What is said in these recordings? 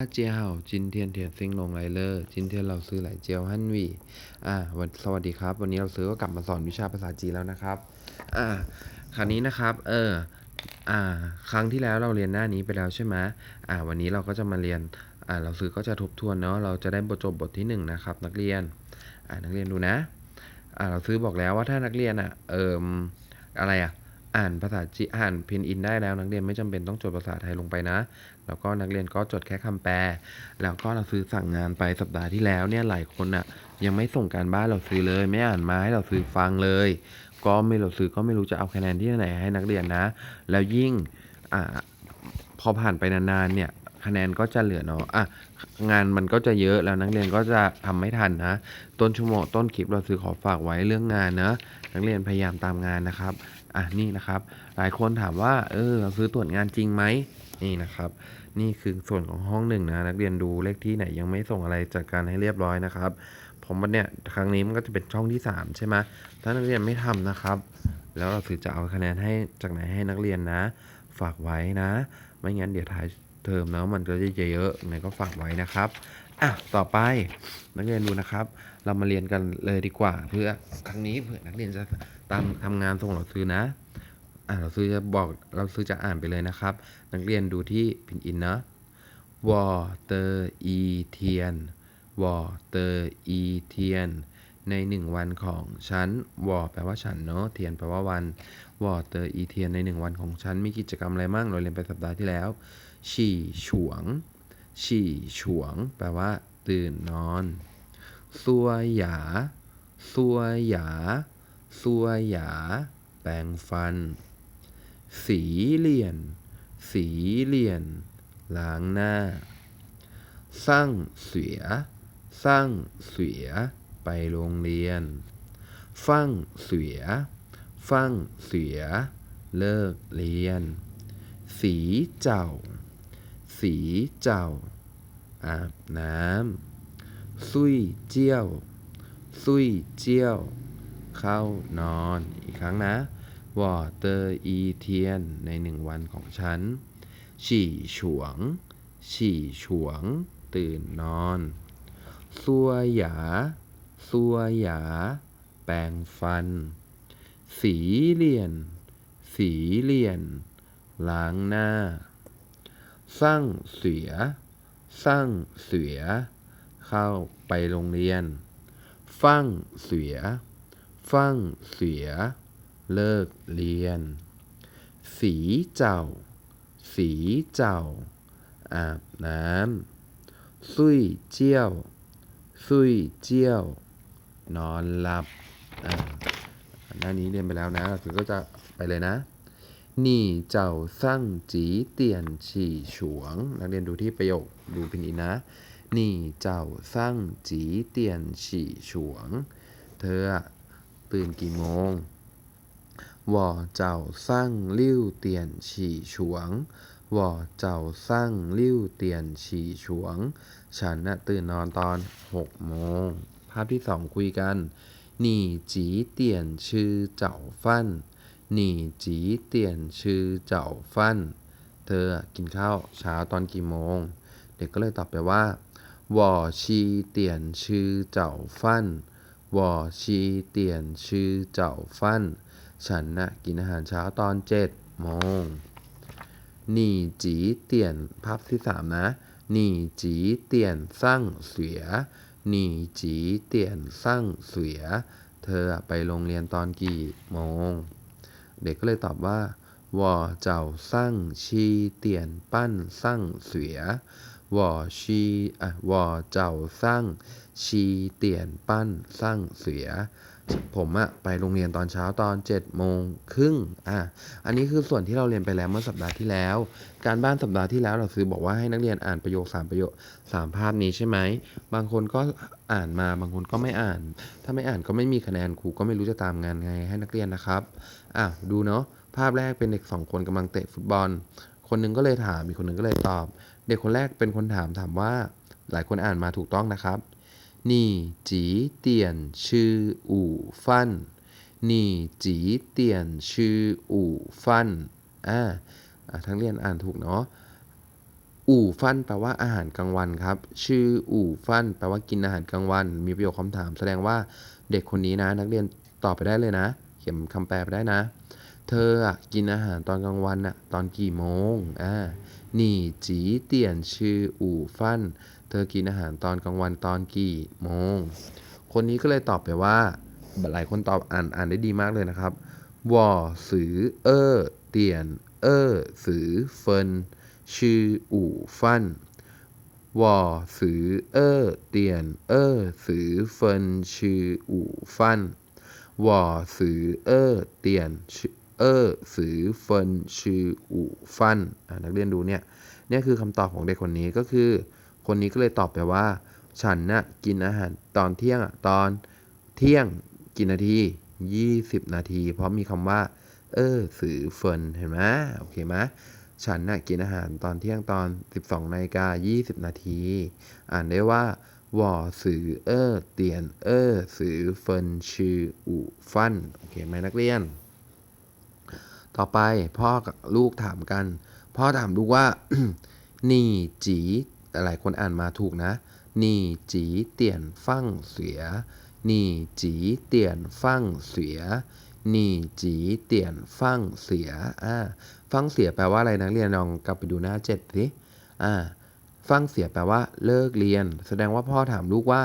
เจียวจินเทียนเทียนซิงลงไรเลอร์จินเทียนเราซื้อหลายเจียวฮั่นวีอ่าวันสวัสดีครับ วันนี้เราซื้อก็กลับมาสอนวิชาภาษาจีนแล้วนะครับ อ่า คราวนี้นะครับ เออ อ่า ครั้งที่แล้วเราเรียนหน้านี้ไปแล้วใช่ไหมอ่า วันนี้เราก็จะมาเรียน อ่า เราซื้อก็จะทบทวนเนาะ เราจะได้บทจบบทที่1นนะครับ นักเรียน อ่า นักเรียนดูนะ อ่า เราซื้อบอกแล้วว่าถ้านักเรียนอะ เอ่อ อะไรอะ อ่านภาษาจีนอ่านพินอินได้แล้วนักเรียนไม่จำเป็นต้องจดภาษาไทยลงไปนะ แล้วก็นักเรียนก็จดแค่คำแปล แล้วก็เราซื้อสั่งงานไปสัปดาห์ที่แล้วเนี่ยหลายคนอะยังไม่ส่งการบ้านเราซื้อเลย ไม่อ่านมาให้เราซื้อฟังเลย ก็ไม่เราซื้อก็ไม่รู้จะเอาคะแนนที่ไหนให้นักเรียนนะ แล้วยิ่งอ่าพอผ่านไปนานๆเนี่ยคะแนนก็จะเหลือเนาะอะงานมันก็จะเยอะแล้วนักเรียนก็จะทำไม่ทันนะ ต้นชั่วโมงต้นคลิปเราซื้อขอฝากไว้เรื่องงานนะนักเรียนพยายามตามงานนะครับอะนี่นะครับ หลายคนถามว่าเออเราซื้อตรวจงานจริงไหมนี่นะครับ นี่คือส่วนของห้องหนึ่งนะนักเรียนดูเลขที่ไหนยังไม่ส่งอะไรจัดการให้เรียบร้อยนะครับ ผมว่าเนี่ยครั้งนี้มันก็จะเป็นช่องที่ 3 ใช่ไหมถ้านักเรียนไม่ทำนะครับ แล้วเราถือจะเอาคะแนนให้จากไหนให้นักเรียนนะ ฝากไว้นะ ไม่งั้นเดี๋ยวท้ายเทอมแล้วมันก็จะเยอะๆไงก็ฝากไว้นะครับอะต่อไปนักเรียนดูนะครับ เรามาเรียนกันเลยดีกว่า เพื่อครั้งนี้เผื่อนักเรียนจะตามทำงานส่งเราซื้อนะ อ่าเราซื้อจะบอกเราซื้อจะอ่านไปเลยนะครับ นักเรียนดูที่พินอินนะวอเตอร์อีเทียนวอเตอร์อีเทียนในหนึ่งวันของฉันวอแปลว่าฉันเนาะเทียนแปลว่าวันวอเตอร์อีเทียนในหนึ่งวันของฉันมีกิจกรรมอะไรบ้างเราเรียนไปสัปดาห์ที่แล้วฉี่ฉวงฉี่ฉวง แปลว่า ตื่นนอนซัวหยาซัวหยาซัวหยา แปรงฟัน สีเลียน สีเลียน ล้างหน้า สร้างเสือสร้างเสือไปโรงเรียน ฟั่งเสือฟั่งเสือเลิกเรียน สีเจ้า สีเจ้า อาบน้ำซุยเจี้ยวซุยเจี้ยว เข้านอน อีกครั้งนะ วอเตอร์อีเทียนในหนึ่งวันของฉัน ฉี่ฉวง ฉี่ฉวง ตื่นนอนซัวหยาซัวหยา แปรงฟัน สีเลียน สีเลียน ล้างหน้า สร้างเสือสร้างเสือเข้าไปโรงเรียน ฟั่งเสือฟั่งเสือ เลิกเรียน สีเจ้า สีเจ้า อาบน้ำซุยเจียวซุยเจียว นอนหลับ อ่าหน้านี้เรียนไปแล้วนะคือก็จะไปเลยนะนี่เจ้าสั่งจีเตียนฉี่ฉวง นักเรียนดูที่ประโยคดูพินอินนะนี่เจ้าสั่งจีเตียนฉี่ฉวง เธอตื่นกี่โมง วอเจ้าสร้างลิ้วเตียนฉี่ฉวงวอเจ้าสร้างลิ้วเตียนฉี่ฉวง ฉันน่ะตื่นนอนตอนหกโมง ภาพที่สองคุยกัน หนี่จีเตียนชื่อเจ้าฟันหนีจีเตียนชื่อเจ้าฟันเธอกินข้าวเช้าตอนกี่โมง เด็กก็เลยตอบไปว่า วอชีเตียนชื่อเจ้าฟันวอชีเตียนชื่อเจ้าฟัน ฉันนะ่ะกินอาหารเช้าตอนเจ็ดโมงหนีจีเตียนภาพที่สามนะหนีจีเตียนสั่งเสียหนีจีเตียนสั่งเสีย เธอไปโรงเรียนตอนกี่โมง เด็กก็เลยตอบว่าว่าเจ้าสั่งชีเตียนปั้นสั่งเสียว่าชีอะว่าเจ้าสั่งชีเตียนปั้นสั่งเสีย ผมอะไปโรงเรียนตอนเช้าตอน7จ็ดโมงครึ่งอะอันนี้คือส่วนที่เราเรียนไปแล้วเมื่อสัปดาห์ที่แล้ว การบ้านสัปดาห์ที่แล้วเราซื้อบอกว่าให้นักเรียนอ่านประโยค3ประโยค3ภาพนี้ใช่ไหมบางคนก็อ่านมาบางคนก็ไม่อ่าน ถ้าไม่อ่านก็ไม่มีคะแนนครูก็ไม่รู้จะตามงานไงให้นักเรียนนะครับอะดูเนาะภาพแรกเป็นเด็กสองคนกำลังเตะฟุตบอล คนหนึงก็เลยถามอีกคนหนึงก็เลยตอบ เด็กคนแรกเป็นคนถามถามว่าหลายคนอ่านมาถูกต้องนะครับ นี่จีเตียนชื่ออู่ฟั่นนี่จีเตียนชื่ออู่ฟั่นอ่าทั้งเรียนอ่านถูกเนาะอู่ฟันแปลว่าอาหารกลางวันครับ ชื่ออู่ฟันแปลว่ากินอาหารกลางวัน มีประโยคคำถาม แสดงว่าเด็กคนนี้นะ นักเรียนตอบไปได้เลยนะ เขียนคำแปลไปได้นะ เธอกินอาหารตอนกลางวันอะตอนกี่โมงอ่านี่จีเตียนชื่ออู่ฟัน เธอกินอาหารตอนกลางวันตอนกี่โมง คนนี้ก็เลยตอบไปว่า หลายคนตอบอ่านอ่านได้ดีมากเลยนะครับวอสือ เออเตียน เออสือเฟิน ชื่ออู่ฟันวอสือ เออเตียน เออสือเฟิน ชื่ออู่ฟันวอสือ เออเตียน เออสือเฟิน ชื่ออู่ฟันนักเรียนดูเนี่ย เนี่ยคือคำตอบของเด็กคนนี้ก็คือ คนนี้ก็เลยตอบไปว่า ฉันน่ะกินอาหารตอนเที่ยงตอนเที่ยงกี่นาที 20 นาที เพราะมีคำว่า เออสือเฟินเห็นไหมโอเคไหมฉันน่ะกินอาหารตอนเที่ยงตอน 12นาฬิกา20 นาที อ่านได้ว่าวอสือเออเตียนเออสือเฟินชื่ออูฟันโอเคไหมนักเรียน ต่อไปพ่อกับลูกถามกัน พ่อถามลูกว่า นี่จี หลายคนอ่านมาถูกนะนี่จีเตียนฟั่งเสียนี่จีเตียนฟั่งเสียนี่จีเตียนฟั่งเสียอ่าฟั่งเสียแปลว่าอะไรนักเรียนลองกลับไปดูหน้าเจ็ดสิอ่าฟั่งเสียแปลว่าเลิกเรียน แสดงว่าพ่อถามลูกว่า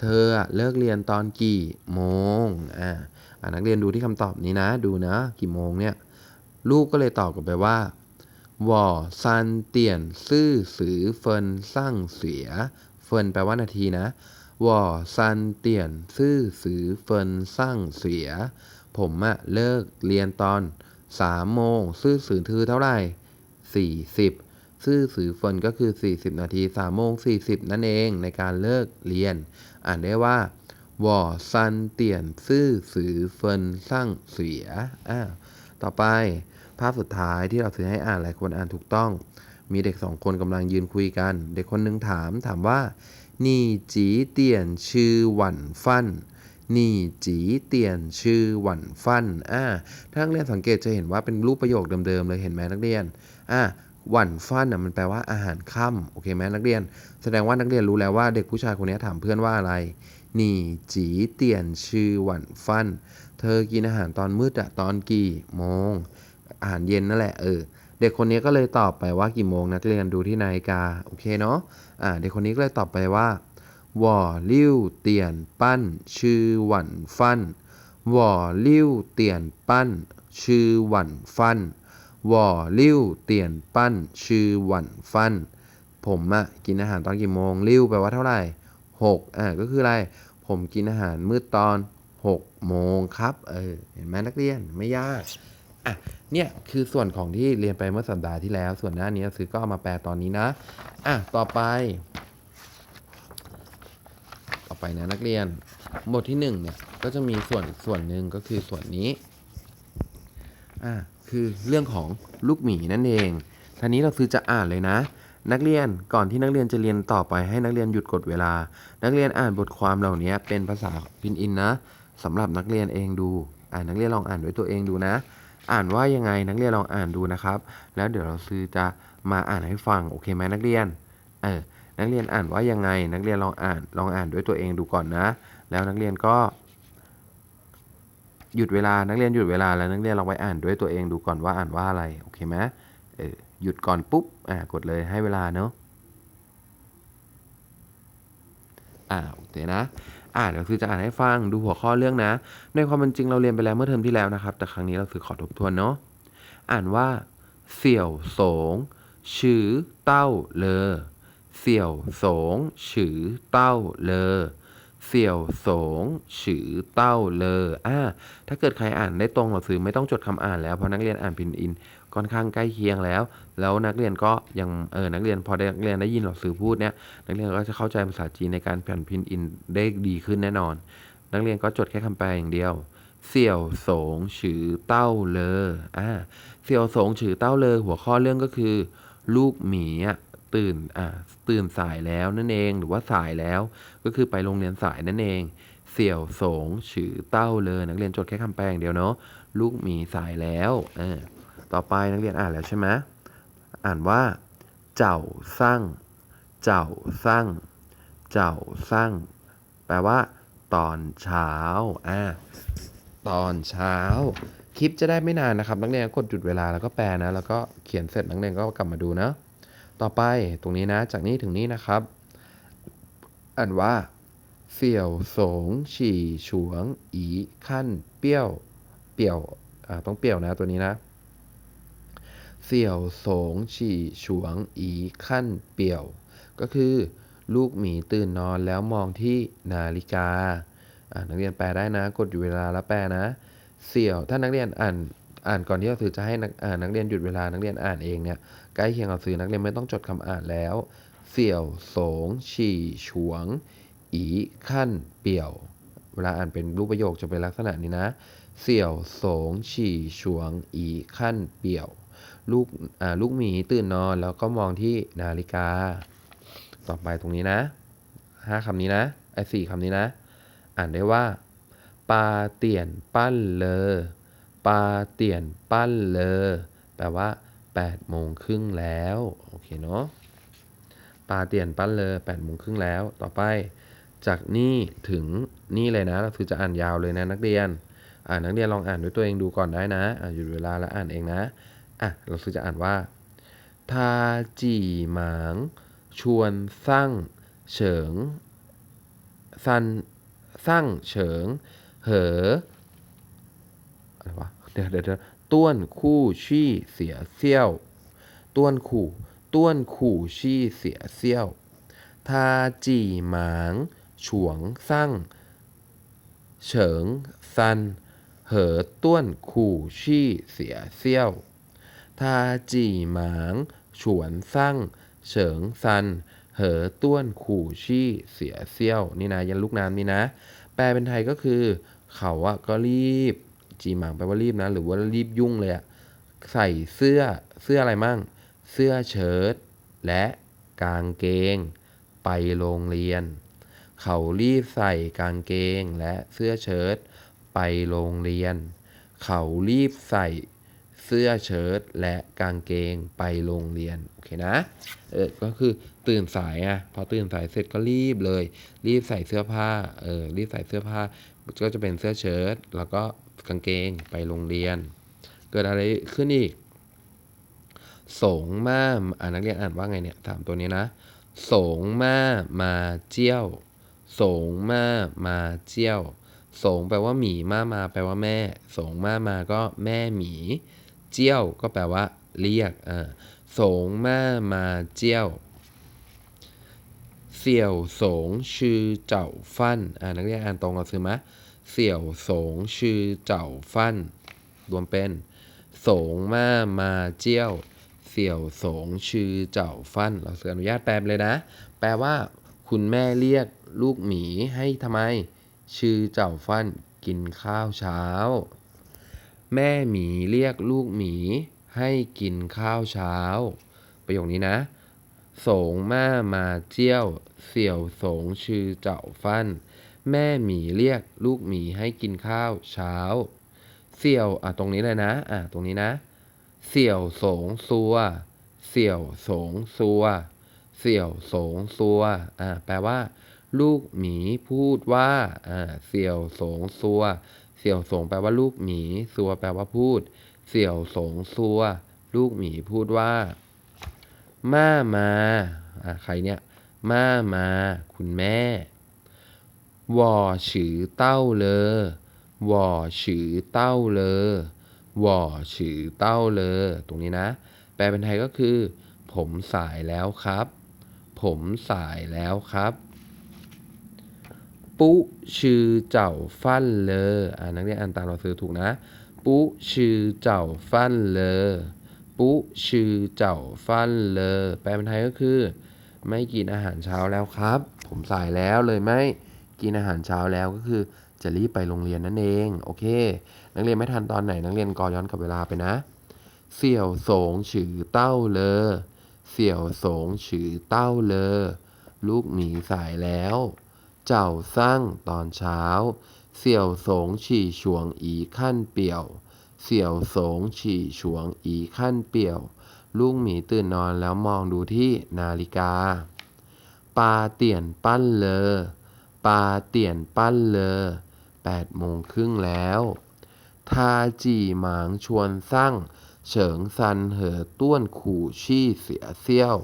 เธอเลิกเรียนตอนกี่โมงอ่าอ่านักเรียนดูที่คำตอบนี้นะ ดูนะ กี่โมงเนี่ย ลูกก็เลยตอบกลับไปว่า วอซันเตียนซื่อสือเฟินสั่งเสีย เฟินแปลว่านาทีนะวอซันเตียนซื่อสือเฟินสั่งเสีย ผมอะเลิกเรียนตอนสามโมงซื่อสือคือเท่าไหร่สี่สิบซื่อสือเฟินก็คือ 40 นาทีสามโมง40นั่นเองในการเลิกเรียน อ่านได้ว่าวอซันเตียนซื่อสือเฟินสั่งเสียอ่าต่อไป ภาพสุดท้ายที่เราซื้อให้อ่านหลายคนอ่านถูกต้อง มีเด็กสองคนกำลังยืนคุยกัน เด็กคนหนึงถามถามว่านี่จีเตียนชื่อหวันฟันนี่จีเตียนชื่อหวันฟันอ่าถ้านักเรียนสังเกตจะเห็นว่าเป็นรูปประโยคเดิมๆเลยเห็นไหมนักเรียนอ่าหวันฟันอะมันแปลว่าอาหารค่ำโอเคไหมนักเรียน แสดงว่านักเรียนรู้แล้วว่าเด็กผู้ชายคนนี้ถามเพื่อนว่าอะไร นี่จีเตียนชื่อหวันฟันเธอกินอาหารตอนมืดอะตอนกี่โมง อาหารเย็นนั่นแหละเออเด็กคนนี้ก็เลยตอบไปว่ากี่โมงนักเรียนดูที่นาฬิกาโอเคเนาะอ่าเด็กคนนี้ก็เลยตอบไปว่าวอลิ้วเตียนปั้น ชื่อหวันฟันวอลิ้วเตียนปั้น ชื่อหวันฟันวอลิ้วเตียนปั้น ชื่อหวันฟัน ผมอะกินอาหารตอนกี่โมงลิ้วแปลว่าเท่าไหร่หกอ่าก็คืออะไร ผมกินอาหารมืดตอนหกโมงครับ เออ เห็นไหมนักเรียน ไม่ยาก อะ เนี่ยคือส่วนของที่เรียนไปเมื่อสัปดาห์ที่แล้ว ส่วนหน้านี้ซื้อก็เอามาแปลตอนนี้นะ อะ ต่อไป ต่อไปนะนักเรียน บทที่หนึ่งเนี่ยก็จะมีส่วนส่วนหนึ่งก็คือส่วนนี้ อะ คือเรื่องของลูกหมีนั่นเอง ทีนี้เราซื้อจะอ่านเลยนะ นักเรียน ก่อนที่นักเรียนจะเรียนต่อไปให้นักเรียนหยุดกดเวลา นักเรียนอ่านบทความเหล่านี้เป็นภาษาพินอินนะสำหรับนักเรียนเองดู อ่านนักเรียนลองอ่านด้วยตัวเองดูนะ อ่านว่ายังไงนักเรียนลองอ่านดูนะครับ แล้วเดี๋ยวเราซื้อจะมาอ่านให้ฟังโอเคไหมนักเรียนเออนักเรียนอ่านว่ายังไง นักเรียนลองอ่านลองอ่านด้วยตัวเองดูก่อนนะ แล้วนักเรียนก็หยุดเวลานักเรียนหยุดเวลาแล้วนักเรียนลองไปอ่านด้วยตัวเองดูก่อนว่าอ่านว่าอะไรโอเคไหมเออหยุดก่อนปุ๊บอ่ากดเลยให้เวลาเนาะอ่าโอเคนะ อ่าเดี๋ยวคือจะอ่านให้ฟังดูหัวข้อเรื่องนะ ในความเป็นจริงเราเรียนไปแล้วเมื่อเทอมที่แล้วนะครับ แต่ครั้งนี้เราคือขอทบทวนเนาะอ่านว่า เสี่ยวสงชื่อเต้าเลอเสี่ยวสงชื่อเต้าเลอเสี่ยวสงชื่อเต้าเลออ่าถ้าเกิดใครอ่านได้ตรงเราซื้อไม่ต้องจดคำอ่านแล้วเพราะนักเรียนอ่านพินอิน ค่อนข้างใกล้เคียงแล้ว แล้วนักเรียนก็ยังเออนักเรียนพอได้นักเรียนได้ยินเราซื้อพูดเนี่ยนักเรียนก็จะเข้าใจภาษาจีนในการแผ่นพินอินได้ดีขึ้นแน่นอน นักเรียนก็จดแค่คำแปลอย่างเดียวเสี่ยวสงฉือเต้าเลออ่าเสี่ยวสงฉือเต้าเลอหัวข้อเรื่องก็คือ ลูกหมีตื่นอ่าตื่นสายแล้วนั่นเองหรือว่าสายแล้ว ก็คือไปโรงเรียนสายนั่นเองเสี่ยวสงฉือเต้าเลอนักเรียนจดแค่คำแปลอย่างเดียวเนาะลูกหมีสายแล้วเออ ต่อไปนักเรียนอ่านแล้วใช่ไหมอ่านว่า เจ้าสั่งเจ้าสั่งเจ้าสั่งแปลว่า ตอนเช้าอ่าตอนเช้า คลิปจะได้ไม่นานนะครับ นักเรียนกดหยุดเวลาแล้วก็แปลนะ แล้วก็เขียนเสร็จนักเรียนก็กลับมาดูนะ ต่อไปตรงนี้นะ จากนี้ถึงนี้นะครับ อ่านว่าเสี่ยวสงฉี่ฉวง อีขั้น เปี้ยว เปี่ยว อ่า ต้องเปี่ยวนะตัวนี้นะ เสี่ยวสงฉี่ฉวงอีขั้นเปี่ยว ก็คือ ลูกหมีตื่นนอนแล้วมองที่นาฬิกานักเรียนแปลได้นะ กดอยู่เวลาแล้วแปลนะ เสี่ยวถ้านักเรียนอ่านอ่านก่อนที่เราสื่อจะให้นักอ่านักเรียนหยุดเวลานักเรียนอ่านเองเนี่ยใกล้เคียงกับสื่อนักเรียนไม่ต้องจดคำอ่านแล้ว เสี่ยวสงฉี่ฉวง อีขั้นเปี่ยว เวลาอ่านเป็นรูปประโยคจะเป็นลักษณะนี้นะ เสี่ยวสงฉี่ฉวง อีขั้นเปี่ยว ลูกลูกหมีตื่นนอนแล้วก็มองที่นาฬิกา ต่อไปตรงนี้นะห้าคำนี้นะไอ้สี่คำนี้นะ อ่านได้ว่าปาเตียนปั้นเลอปาเตียนปั้นเลอแปลว่า8โมงครึ่งแล้วโอเคเนาะปาเตียนปั้นเลอ8โมงครึ่งแล้ว ต่อไป จากนี่ถึงนี่เลยนะเราคือจะอ่านยาวเลยนะนักเรียนอ่านนักเรียนลองอ่านด้วยตัวเองดูก่อนได้นะอ่านหยุดเวลาแล้วอ่านเองนะ อะเราคือจะอ่านว่าทาจีหมาง ชวนสั่งเฉิงซันสั่งเฉิง เหออะไรวะเดี๋ยวเดี๋ยวเดี๋ยวต้วนคู่ชี่เสียเซี่ยวต้วนขู่ต้วนขู่ชี่เสียเซี่ยวทาจีหมางฉวงสั่งเฉิงซัน เหอต้วนขู่ชี่เสียเซี่ยว ทาจีหมาง ฉวนสั่ง เฉิงซัน เหอต้วนขู่ชี่ เสียเซี่ยว นี่นะยันลูกน้ำนี่นะ แปลเป็นไทยก็คือ เขาอะก็รีบ จีหมางแปลว่ารีบนะ หรือว่ารีบยุ่งเลยอะใส่เสื้อเสื้ออะไรมั่ง เสื้อเชิ้ตและกางเกง ไปโรงเรียน เขารีบใส่กางเกงและเสื้อเชิ้ตไปโรงเรียน เขารีบใส่ สื้อเชิ้ตและกางเกงไปโรงเรียน โอเคนะ เออ ก็คือตื่นสายอะ พอตื่นสายเสร็จก็รีบเลย รีบใส่เสื้อผ้า เออ รีบใส่เสื้อผ้า ก็จะเป็นเสื้อเชิ้ตแล้วก็กางเกงไปโรงเรียน เกิดอะไรขึ้นอีก สงมาอ่านักเรียนอ่านว่าไงเนี่ยสามตัวนี้นะ สงมามาเจี้ยว สงมามาเจี้ยว สงแปลว่าหมีมามาแปลว่าแม่ สงมามาก็แม่หมี เจี้ยวก็แปลว่า เรียกอ่าสงมามาเจี้ยวเสี่ยวสงชื่อเจ้าฟันอ่านักเรียนอ่านตรงกับซื้อมะเสี่ยวสงชื่อเจ้าฟันรวมเป็นสงมามาเจี้ยวเสี่ยวสงชื่อเจ้าฟันเราเสืออนุญาตแปลเลยนะ แปลว่า คุณแม่เรียกลูกหมีให้ทำไม ชื่อเจ้าฟันกินข้าวเช้า แม่หมีเรียกลูกหมีให้กินข้าวเช้า ประโยคนี้นะ สงมามาเจี้ยว เสี่ยวสงชื่อเจ้าฟัน แม่หมีเรียกลูกหมีให้กินข้าวเช้า เสี่ยวอะตรงนี้เลยนะ อะตรงนี้นะ เสี่ยวสงซัว เสี่ยวสงซัว เสี่ยวสงซัว อ่าแปลว่า ลูกหมีพูดว่า อ่าเสี่ยวสงซัว เสี่ยวสงแปลว่าลูกหมีซัวแปลว่าพูด เสี่ยวสงซัว ลูกหมีพูดว่า ม่ามาอ่าใครเนี่ย ม่ามา คุณแม่วอฉือเต้าเลอวอฉือเต้าเลอวอฉือเต้าเลอตรงนี้นะ แปลเป็นไทยก็คือ ผมสายแล้วครับ ผมสายแล้วครับ ปุชื่อเจ้าฟั่นเลออ่านักเรียนอ่านตามเราซื้อถูกนะ ปุชื่อเจ้าฟั่นเลอปุชื่อเจ้าฟั่นเลอแปลเป็นไทยก็คือ ไม่กินอาหารเช้าแล้วครับ ผมสายแล้วเลยไม่กินอาหารเช้าแล้วก็คือ จะรีบไปโรงเรียนนั่นเองโอเค นักเรียนไม่ทันตอนไหนนักเรียนกอย้อนกับเวลาไปนะเสี่ยวสงฉือเต้าเลอเสี่ยวสงฉือเต้าเลอลูกหมีสายแล้ว เจ้าสร้างตอนเช้า เสี่ยวสงฉี่ฉวงอีขั้นเปี่ยว เสี่ยวสงฉี่ฉวงอีขั้นเปี่ยวลูกหมีตื่นนอนแล้วมองดูที่นาฬิกา ปาเตี่ยนปั้นเลอ ปาเตี่ยนปั้นเลอแปดโมงครึ่งแล้ว ทาจีหมางชวนสั่งเฉิงซันเหอต้วนขู่ชี่เสียเซี่ยว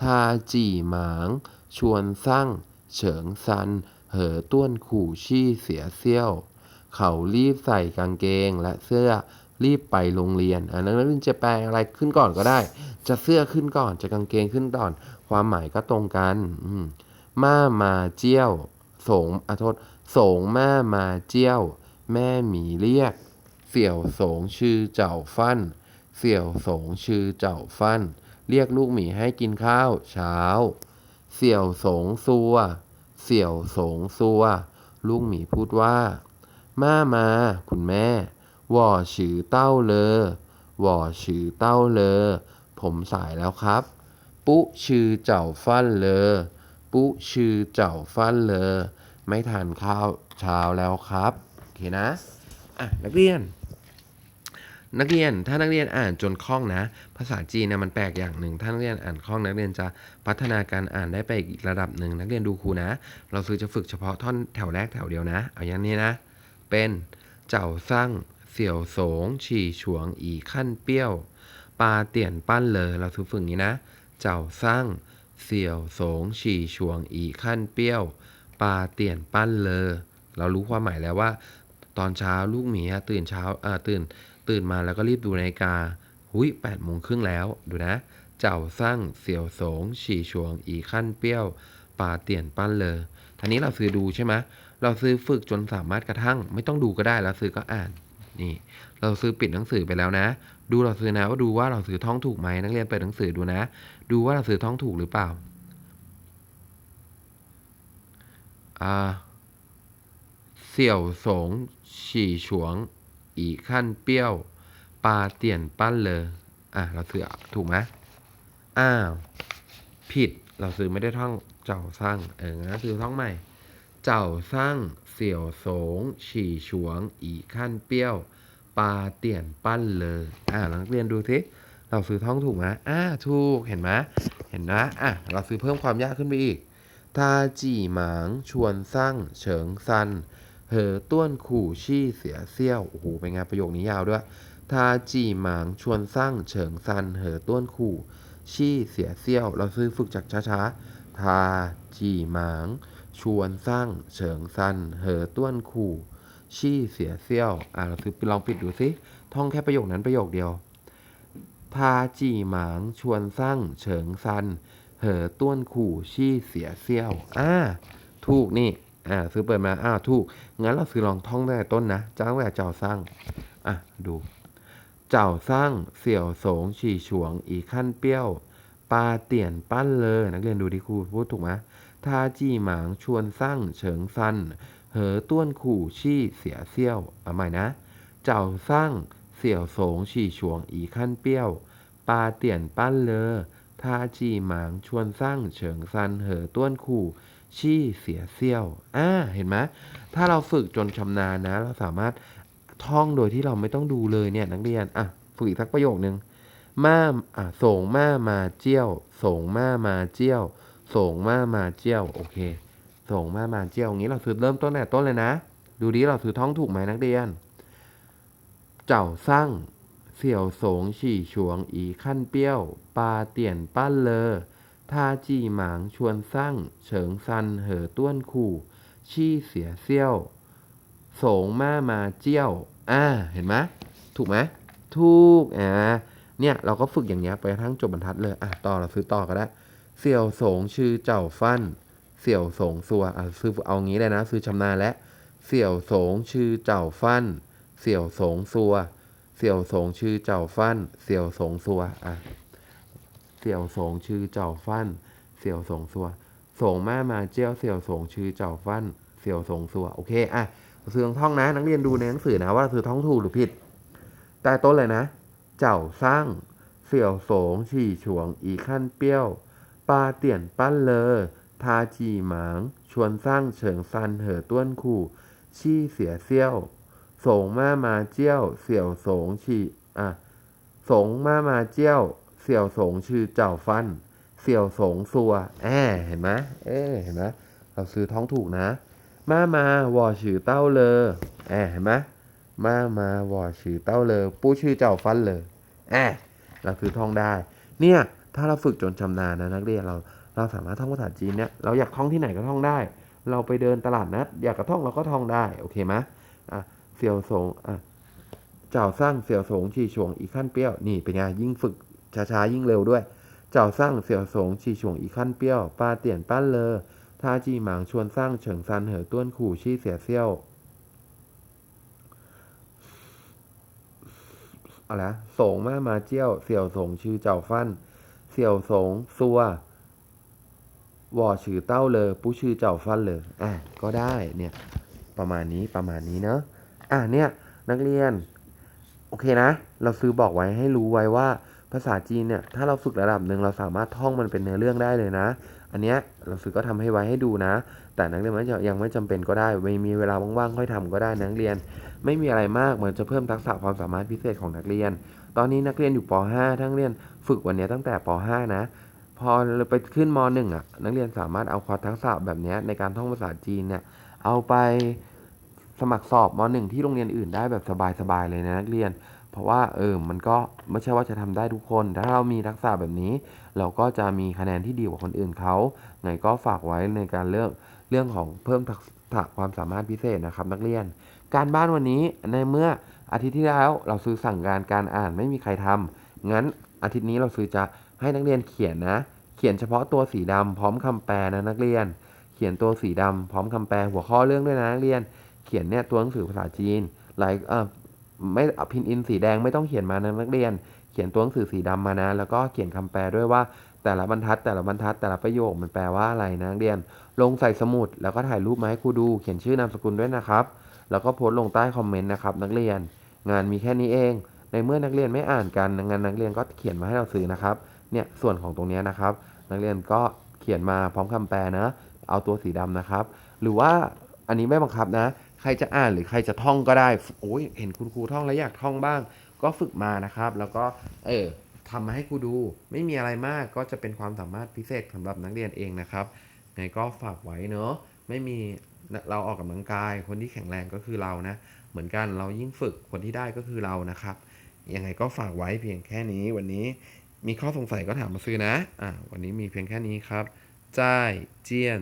ทาจีหมาง ชวนสั่ง เฉิงซัน เหอต้วนขู่ชี่เสียเซี่ยว เขารีบใส่กางเกงและเสื้อรีบไปโรงเรียนอันนั้นนักเรียนจะแปลอะไรขึ้นก่อนก็ได้ จะเสื้อขึ้นก่อนจะกางเกงขึ้นก่อน ความหมายก็ตรงกันอืม่ามาเจี้ยวสงอาโทษสงม่ามาเจี้ยว แม่หมีเรียก เสี่ยวสงชื่อเจ้าฟันเสี่ยวสงชื่อเจ้าฟันเรียกลูกหมีให้กินข้าวเช้า เสี่ยวสงซัว เสี่ยวสงซัวลูกหมีพูดว่าม่ามา คุณแม่ว่อฉือเต้าเลยว่อฉือเต้าเลยผมสายแล้วครับ ปุ๊ชื่อเจ้าฟันเลยปุ๊ชื่อเจ้าฟันเลยไม่ทานข้าวเช้าแล้วครับ โอเคนะ อะ นักเรียน นักเรียนถ้านักเรียนอ่านจนคล่องนะ ภาษาจีนนะมันแปลกอย่างหนึ่ง ถ้านักเรียนอ่านคล่องนักเรียนจะพัฒนาการอ่านได้ไปอีกระดับหนึ่งนักเรียนดูครูนะ เราซื้อจะฝึกเฉพาะท่อนแถวแรกแถวเดียวนะ เอาอย่างนี้นะ เป็นเจ้าซั่งเสี่ยวสงฉี่ฉวงอีขั้นเปี้ยวปลาเตี่ยนปั้นเลยเราซื้อฝึกงนี้นะ เจ้าซั่งเสี่ยวสงฉี่ฉวงอีขั้นเปี้ยวปลาเตี่ยนปั้นเลยเรารู้ความหมายแล้วว่า ตอนเช้าลูกหมีตื่นเช้าตื่น ตื่นมาแล้วก็รีบดูนาฬิกา หุยแปดโมงครึ่งแล้ว ดูนะ เจ้าซั่งเสี่ยวสง ฉี่ฉวง อีขั้นเปี้ยวปาเตี่ยนปั้นเลยทีนี้เราซื้อดูใช่ไหมเราซื้อฝึกจนสามารถกระทั่ง ไม่ต้องดูก็ได้เราซื้อก็อ่าน นี่ เราซื้อปิดหนังสือไปแล้วนะ ดูเราซื้อนะว่าดูว่าเราซื้อท่องถูกไหมนักเรียนเปิดหนังสือดูนะ ดูว่าเราซื้อท่องถูกหรือเปล่า อ่า เสี่ยวสงฉี่ฉวง อีขั้นเปี้ยวปาเตี่ยนปั้นเลยอะเราซื้อถูกไหมอ้าวผิดเราซื้อไม่ได้ท่องเจ้าสร้างเอองั้นซื้อท่องใหม่ เจ้าสร้างเสี่ยวสงฉี่ฉวง อีขั้นเปี้ยวปาเตี่ยนปั้นเลยอ่านักเรียนดูสิเราซื้อท่องถูกไหมอ่าถูกเห็นไหมเห็นนะอะเราซื้อเพิ่มความยากขึ้นไปอีก ทาจีหมางชวนสร้างเฉิงซัน เหอต้วนขู่ชี่เสียเซี่ยวโอ้โหเป็นไงประโยคนี้ยาวด้วยทาจีหมางชวนสร้างเฉิงซันเหอต้วนขู่ชี่เสียเซี่ยว เราซื้อฝึกจากช้าๆทาจีหมางชวนสร้างเฉิงซันเหอต้วนขู่ชี่เสียเซี่ยวอ่าเราซื้อลองปิดดูสิท่องแค่ประโยคนั้นประโยคเดียวทาจีหมางชวนสร้างเฉิงซันเหอต้วนขู่ชี่เสียเซี่ยวอ่าถูกนี่ อ่าซื้อเปิดมาอ้าวถูก งั้นเราซื้อลองท่องตั้ต้นนะจ้างแหวเจ้าสร้างอะดู เจ้าสร้างเสี่ยวสงฉี่ฉวง อีขั้นเปี้ยวปาเตี่ยนปั้นเลยนักเรียนดูที่ครูพูดถูกไหมทาจีหมางชวนสร้างเฉิงซันเหอต้วนขู่ชี่เสียเซี่ยวเอาใหม่นะ เจ้าสร้างเสี่ยวสงฉี่ฉวง อีขั้นเปี้ยวปาเตี่ยนปั้นเลอ ทาจีหมางชวนสร้างเฉิงซันเหอต้วนขู่ ชี่เสียเซี่ยวอ่าเห็นไหมถ้าเราฝึกจนชำนาญนะ เราสามารถท่องโดยที่เราไม่ต้องดูเลยเนี่ยนักเรียนอะฝึกอีกสักประโยคนึงม่าอะส่งมามาเจี้ยวส่งมามาเจี้ยวส่งมามาเจี้ยวโอเคส่งมามาเจี้ยวอย่างนี้เราซื้อเริ่มต้นแต่ต้นเลยนะ ดูดิเราซื้อท่องถูกไหมนักเรียน เจ้าสร้าง เสี่ยวสงฉี่ฉวงอีขั้นเปี้ยว ปาเตี่ยนปั้นเลอทาจีหมางชวนสร้างเฉิงซันเหอต้วนขู่ ชี่เสียเซี่ยว สงมามาเจี้ยว อ่า เห็นไหมถูกไหมถูก อ่า เนี่ยเราก็ฝึกอย่างเงี้ยไปทั้งจบบรรทัดเลย อะ ต่อเราซื้อต่อก็ได้ เสี่ยวสงชื่อเจ้าฟัน เสี่ยวสงซัว อะ ซื้อเอางี้เลยนะ ซื้อชำนาญแล้วเสี่ยวสงชื่อเจ้าฟัน เสี่ยวสงซัว เสี่ยวสงชื่อเจ้าฟันเสี่ยวสงซัวอะเสี่ยวสงชื่อเจ้าฟันเสี่ยวสงซัวสงแม่มาเจี้ยวเสี่ยวสงชื่อเจ้าฟันเสี่ยวสงซัวโอเคอะซื้องท่องนะ นักเรียนดูในหนังสือนะว่าซื้อท่องถูกหรือผิดใต้ต้นเลยนะ เจ้าสร้างเสี่ยวสงฉี่ฉวงอีขั้นเปี้ยวปาเตี่ยนปั้นเลอทาจีหมาง ชวนสร้างเฉิงซันเหอต้วนขู่ ชี่เสียเซี่ยว สงมามาเจี้ยว เสี่ยวสงฉีอะสงมามาเจี้ยว เสี่ยวสงชื่อเจ้าฟัน เสี่ยวสงซัวแอบเห็นไหมเอเห็นไหมเราซื้อท้องถูกนะ มามาวอชื่อเต้าเลอแอบเห็นไหมมามาวอชื่อเต้าเลอปู้ชื่อเจ้าฟันเลยแอบเราซื้อท่องได้ เนี่ยถ้าเราฝึกจนชำนาญนะนักเรียนเราเราสามารถท่องภาษาจีนเนี่ยเราอยากท่องที่ไหนก็ท่องได้ เราไปเดินตลาดนัดอยากกระท่องเราก็ท่องได้โอเคไหมอะ เสี่ยวสงอะเจ้าสร้างเสี่ยวสงชีชวงอีขั้นเปรี้ยวนี่เป็นไงยิ่งฝึกช้าๆยิ่งเร็วด้วย เจ้าสร้างเสี่ยวสงชีชวงอีขั้นเปรี้ยวปาเตียนปั้นเลอท่าจีหมางชวนสร้างเฉิงซันเหอต้วนขู่ชี่เสียเซี่ยวอะไรนะสงมามาเจี้ยวเสี่ยวสงชื่อเจ้าฟันเสี่ยวสงซัววอชื่อเต้าเลยปู้ชื่อเจ้าฟันเลยอะก็ได้เนี่ย ประมาณนี้ประมาณนี้เนอะ อะเนี่ยนักเรียน โอเคนะ เราซื้อบอกไว้ให้รู้ไว้ว่า ภาษาจีนเนี่ยถ้าเราฝึกระดับหนึ่งเราสามารถท่องมันเป็นเนื้อเรื่องได้เลยนะ อันเนี้ยเราซื้อก็ทำให้ไว้ให้ดูนะ แต่นักเรียนไม่ยังไม่จำเป็นก็ได้ไม่มีเวลาว่างๆค่อยทำก็ได้นักเรียน ไม่มีอะไรมากเหมือนจะเพิ่มทักษะความสามารถพิเศษของนักเรียน ตอนนี้นักเรียนอยู่ป .5 ทั้งเรียนฝึกวันเนี้ยตั้งแต่ป .5 นะพอไปขึ้นม .1 อะนักเรียนสามารถเอาความทักษะแบบเนี้ยในการท่องภาษาจีนเนี่ยเอาไป สมัครสอบม .1 ที่โรงเรียนอื่นได้แบบสบายๆเลยนะนักเรียน เพราะว่าเออมันก็ไม่ใช่ว่าจะทำได้ทุกคน ถ้าเรามีทักษะแบบนี้ เราก็จะมีคะแนนที่ดีกว่าคนอื่นเขาไงก็ฝากไว้ในการเลือกเรื่องของเพิ่มทักษะความสามารถพิเศษนะครับ นักเรียน การบ้านวันนี้ในเมื่ออาทิตย์ที่แล้วเราซื้อสั่งการการอ่านไม่มีใครทำงั้นอาทิตย์นี้เราซื้อจะให้นักเรียนเขียนนะ เขียนเฉพาะตัวสีดำพร้อมคำแปลนะนักเรียน เขียนตัวสีดำพร้อมคำแปลหัวข้อเรื่องด้วยนะนักเรียน เขียนเนี่ยตัวหนังสือภาษาจีนหลายเออไม่พินอินสีแดงไม่ต้องเขียนมานะนักเรียน เขียนตัวหนังสือสีดำมานะ แล้วก็เขียนคำแปลด้วยว่าแต่ละบรรทัดแต่ละบรรทัดแต่ละประโยคมันแปลว่าอะไรนะนักเรียน ลงใส่สมุดแล้วก็ถ่ายรูปมาให้ครูดู เขียนชื่อนามสกุลด้วยนะครับ แล้วก็โพสต์ลงใต้คอมเมนต์นะครับนักเรียน งานมีแค่นี้เอง ในเมื่อนักเรียนไม่อ่านกันงานนักเรียนก็เขียนมาให้เราซื้อนะครับเนี่ยส่วนของตรงนี้นะครับ นักเรียนก็เขียนมาพร้อมคำแปลนะ เอาตัวสีดำนะครับ หรือว่าอันนี้ไม่บังคับนะ รจะอ่านหรือใครจะท่องก็ได้โอ้ยเห็นคุณครูท่องแล้วอยากท่องบ้าง ก็ฝึกมานะครับ แล้วก็เออทำมาให้ครูดูไม่มีอะไรมากก็จะเป็นความสามารถพิเศษสำหรับนักเรียนเองนะครับไงก็ฝากไว้เนอะไม่มีเราออกกำลังกาย คนที่แข็งแรงก็คือเรานะ เหมือนกันเรายิ่งฝึกคนที่ได้ก็คือเรานะครับยังไงก็ฝากไว้เพียงแค่นี้วันนี้มีข้อสงสัยก็ถามมาซื้อนะอ่าวันนี้มีเพียงแค่นี้ครับจ้ายเจียน